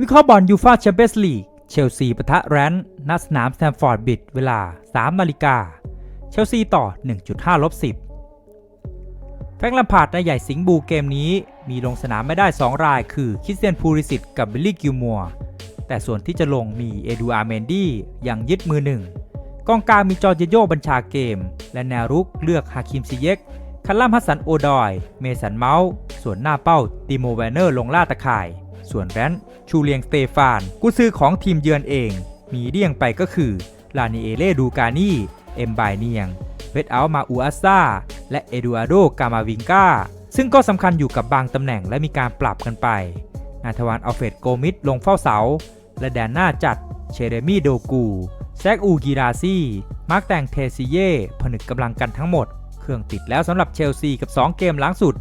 วิเคราะห์บอลยูฟาแชมเปี้ยนส์ลีกเชลซีปะทะแรนท์ณสนามสแตมฟอร์ดบิดเวลา 3 นาฬิกา เชลซีต่อ 1.5ลบ10 แฟรงลัมพาร์ดในใหญ่สิงห์บูเกมนี้ มีลงสนามไม่ได้ 2 รายคือคิสเตียนพูริสิตกับบิลลี่กิลมัว แต่ส่วนที่จะลงมีเอดูอาร์เมนดี้ยังยึดมือหนึ่งกองกลางมีจอร์เจโยบัญชาเกม และแนวรุกเลือกฮาคิมซิเยกคัลลัมฮัสสันโอดอย เมสันเมาส์ส่วนหน้าเป้าติโมแวนเนอร์ลงล่าตะข่าย ส่วนแรนท์ชูเลียงสเตฟาน กุซือของทีมเยือนเอง มีเดี่ยงไปก็คือลานิเอเล่ดูกานีเอ็มบายเนียงเวทอัลมาอูอาซาและเอดูอาโดกามาวิงกาซึ่งก็สำคัญอยู่กับบางตำแหน่งและมีการปรับกันไปนาทวานอัลเฟดโกมิดลงเฝ้าเสา และแดนหน้าจัดเชเรมีโดกูแซกอูกีราซีมาร์กแต่งเทซิเย่ผนึกกำลังกันทั้งหมด เครื่องติดแล้วสำหรับเชลซีกับ 2 เกมหลังสุด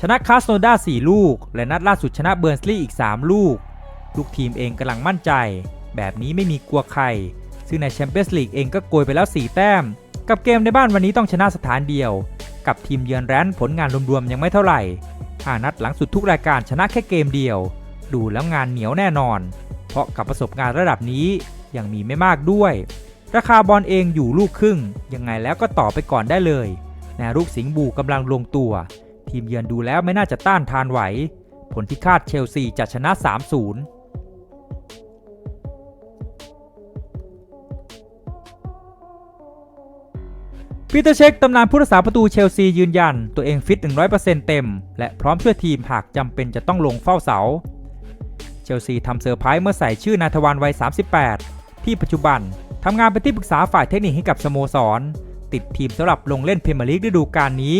ชนะคาสโนดา4 ลูก และนัดล่าสุดชนะเบิร์นสลีย์อีก 3 ลูกลูกทีมเองกำลังมั่นใจ แบบนี้ไม่มีกลัวใคร ซึ่งในแชมเปี้ยนส์ลีกเองก็โกยไปแล้ว 4 แต้ม กับเกมในบ้านวันนี้ต้องชนะสถานเดียว กับทีมเยือนแรนท์ผลงานรวมๆยังไม่เท่าไหร่ห้านัดหลังสุดทุกรายการชนะแค่เกมเดียว ดูแล้วงานเหนียวแน่นอน เพราะกับประสบการณ์ระดับนี้ยังมีไม่มากด้วย ราคาบอลเองอยู่ลูกครึ่ง ยังไงแล้วก็ต่อไปก่อนได้เลยแนวรุกสิงห์บูกำลังลงตัว ทีมเยือนดูแล้วไม่น่าจะต้านทานไหว ผลที่คาดเชลซีจะชนะ 3-0ปีเตอร์เช็คตำนานผู้รักษาประตูเชลซียืนยัน ตัวเองฟิต 100%เต็ม และพร้อมช่วยทีมหากจำเป็นจะต้องลงเฝ้าเสา เชลซีทำเซอร์ไพรส์เมื่อใส่ชื่อนาทวานวัย 38 ที่ปัจจุบันทำงานเป็นที่ปรึกษาฝ่ายเทคนิคให้กับสโมสร ติดทีมสำหรับลงเล่นเพรีเมียร์ลีกฤดูกาลนี้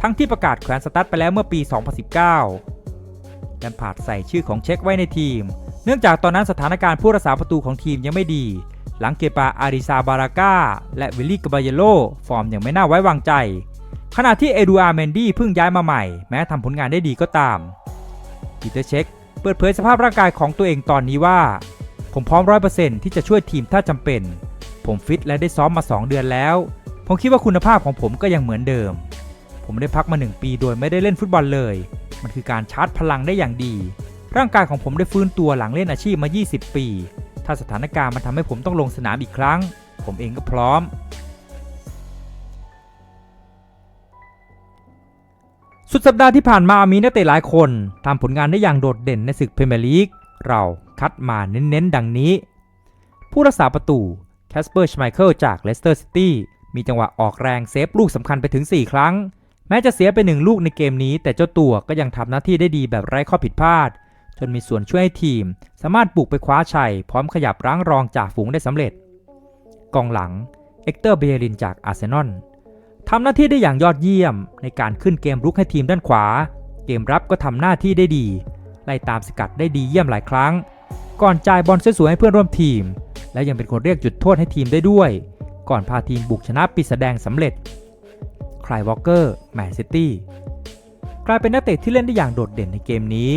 ทั้งที่ประกาศแขวนสตาร์ทไปแล้วเมื่อปี 2019แลมพาร์ดใส่ชื่อของเช็คไว้ในทีม เนื่องจากตอนนั้นสถานการณ์ผู้รักษาประตูของทีมยังไม่ดี หลังเกปาอาริซาบาราก้าและวิลลี่กบาเยโลฟอร์มยังไม่น่าไว้วางใจ ขณะที่เอดูอาร์เมนดี้เพิ่งย้ายมาใหม่ แม้ทำผลงานได้ดีก็ตามปีเตอร์เช็คเปิดเผยสภาพร่างกายของตัวเองตอนนี้ว่า ผมพร้อมร้อยเปอร์เซ็นต์ที่จะช่วยทีมถ้าจำเป็น ผมฟิตและได้ซ้อมมา 2 เดือนแล้ว ผมคิดว่าคุณภาพของผมก็ยังเหมือนเดิม ผมได้พักมา 1 ปีโดยไม่ได้เล่นฟุตบอลเลย มันคือการชาร์จพลังได้อย่างดี ร่างกายของผมได้ฟื้นตัวหลังเล่นอาชีพมา 20 ปี ถ้าสถานการณ์มันทำให้ผมต้องลงสนามอีกครั้ง ผมเองก็พร้อม สุดสัปดาห์ที่ผ่านมามีนักเตะหลายคนทำผลงานได้อย่างโดดเด่นในศึกพรีเมียร์ลีก เราคัดมาเน้นๆ ดังนี้ ผู้รักษาประตูแคสเปอร์ชไมเคิลจากเลสเตอร์ซิตี้มีจังหวะออกแรงเซฟลูกสำคัญไปถึง 4 ครั้ง แม้จะเสียไปหนึ่งลูกในเกมนี้ แต่เจ้าตัวก็ยังทำหน้าที่ได้ดีแบบไร้ข้อผิดพลาด จนมีส่วนช่วยให้ทีม สามารถบุกไปคว้าชัย พร้อมขยับรั้งรองจากฝูงได้สำเร็จ กองหลังเอ็กเตอร์เบเยรินจากอาร์เซนอลทำหน้าที่ได้อย่างยอดเยี่ยม ในการขึ้นเกมรุกให้ทีมด้านขวา เกมรับก็ทำหน้าที่ได้ดี ไล่ตามสกัดได้ดีเยี่ยมหลายครั้ง ก่อนจ่ายบอลสวยๆให้เพื่อนร่วมทีม และยังเป็นคนเรียกจุดโทษให้ทีมได้ด้วย ก่อนพาทีมบุกชนะปิดแสดงสำเร็จ ลายวอลเกอร์แมนซิตี้กลายเป็นนักเตะที่เล่นได้อย่างโดดเด่นในเกมนี้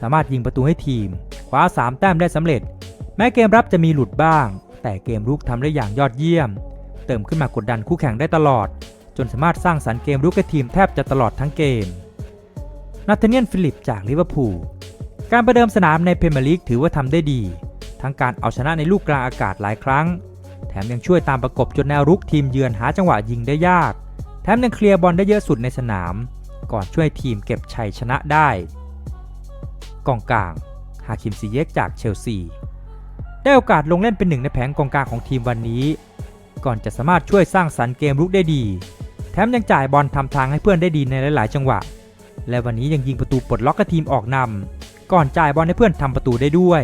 สามารถยิงประตูให้ทีม คว้า 3 แต้มได้สำเร็จ แม้เกมรับจะมีหลุดบ้าง แต่เกมรุกทำได้อย่างยอดเยี่ยม เติมขึ้นมากดดันคู่แข่งได้ตลอด จนสามารถสร้างสรรค์เกมรุกให้ทีมแทบจะตลอดทั้งเกมนาธาเนียลฟิลิปจากลิเวอร์พูลการประเดิมสนามในเพรเมียร์ลีกถือว่าทำได้ดี ทั้งการเอาชนะในลูกกลางอากาศหลายครั้ง แถมยังช่วยตามประกบจนแนวรุกทีมเยือนหาจังหวะยิงได้ยาก แถมยังเคลียร์บอลได้เยอะสุดในสนาม ก่อนช่วยทีมเก็บชัยชนะได้กองกลางฮาคิมซีเยกจากเชลซี ได้โอกาสลงเล่นเป็นหนึ่งในแผงกองกลางของทีมวันนี้ ก่อนจะสามารถช่วยสร้างสรรค์เกมรุกได้ดี แถมยังจ่ายบอลทำทางให้เพื่อนได้ดีในหลายๆ จังหวะ และวันนี้ยังยิงประตูปลดล็อกกับทีมออกนำก่อนจ่ายบอลให้เพื่อนทำประตูได้ด้วย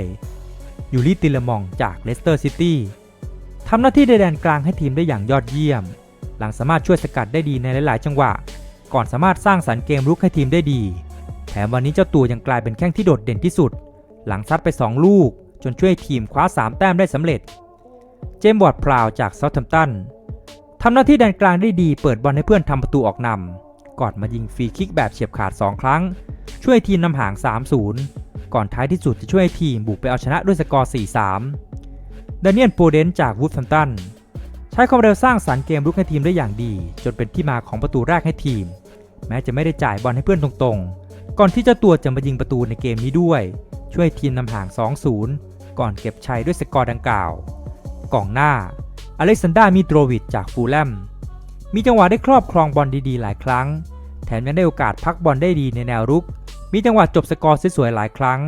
ยูริติลมองจากเลสเตอร์ซิตี้ทำหน้าที่ในแดนกลางให้ทีมได้อย่างยอดเยี่ยม หลังสามารถช่วยสกัดได้ดีในหลาย ๆ จังหวะ ก่อนสามารถสร้างสรรค์เกมรุกให้ทีมได้ดี แถมวันนี้เจ้าตัวยังกลายเป็นแข้งที่โดดเด่นที่สุด หลังซัดไป 2 ลูก จนช่วยทีมคว้า 3 แต้มได้สำเร็จ เจมส์บอร์ดพราวจากเซาท์แฮมป์ตันทำหน้าที่แดนกลางได้ดี เปิดบอลให้เพื่อนทำประตูออกนำก่อนมายิงฟรีคิกแบบเฉียบขาด 2 ครั้ง ช่วยทีมนำห่าง 3-0 ก่อนท้ายที่สุดจะช่วยทีมบุกไปเอาชนะด้วยสกอร์ 4-3 ดานิเอลโปเดนจากวูดแฮมป์ตัน ใช้ความเร็วสร้างสรรค์เกมรุกให้ทีมได้อย่างดี จนเป็นที่มาของประตูแรกให้ทีม แม้จะไม่ได้จ่ายบอลให้เพื่อนตรงๆ ก่อนที่เจ้าตัวจะมายิงประตูในเกมนี้ด้วย ช่วยทีมนำห่าง 2-0 ก่อนเก็บชัยด้วยสกอร์ดังกล่าวกองหน้าอเล็กซานดรามิโตรวิชจากฟูลแลม มีจังหวะได้ครอบครองบอลดีๆ หลายครั้ง แถมยังได้โอกาสพักบอลได้ดีในแนวรุก มีจังหวะจบสกอร์สวยๆหลายครั้ง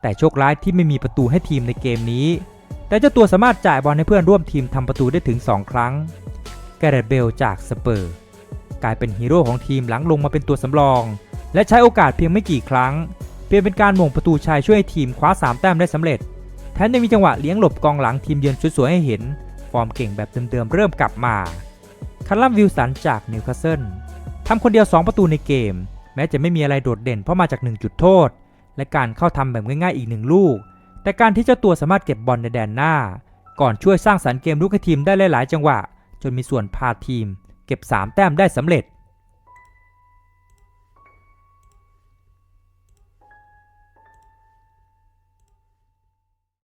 แต่โชคร้ายที่ไม่มีประตูให้ทีมในเกมนี้ แต่เจ้าตัวสามารถจ่ายบอลให้เพื่อนร่วมทีมทำประตูได้ถึง 2 ครั้ง แกเรตเบลจากสเปอร์ กลายเป็นฮีโร่ของทีมหลังลงมาเป็นตัวสำรอง และใช้โอกาสเพียงไม่กี่ครั้งเปลี่ยนเป็นการหม่งประตูชัยช่วยให้ทีมคว้า 3 แต้มได้สำเร็จ แถมยังมีจังหวะเลี้ยงหลบกองหลังทีมเยือนสวยๆให้เห็น ฟอร์มเก่งแบบเดิมๆเริ่มกลับมาคัลลัมวิลสันจากนิวคาสเซิลทำคนเดียว 2 ประตูในเกม แม้จะไม่มีอะไรโดดเด่นเพราะมาจาก 1 จุดโทษ และการเข้าทำแบบง่ายๆอีกหนึ่งลูก แต่การที่เจ้าตัวสามารถเก็บบอลในแดนหน้า ก่อนช่วยสร้างสรรค์เกมลุกให้ทีมได้หลายๆ จังหวะ จนมีส่วนพาทีม เก็บ 3 แต้มได้สำเร็จ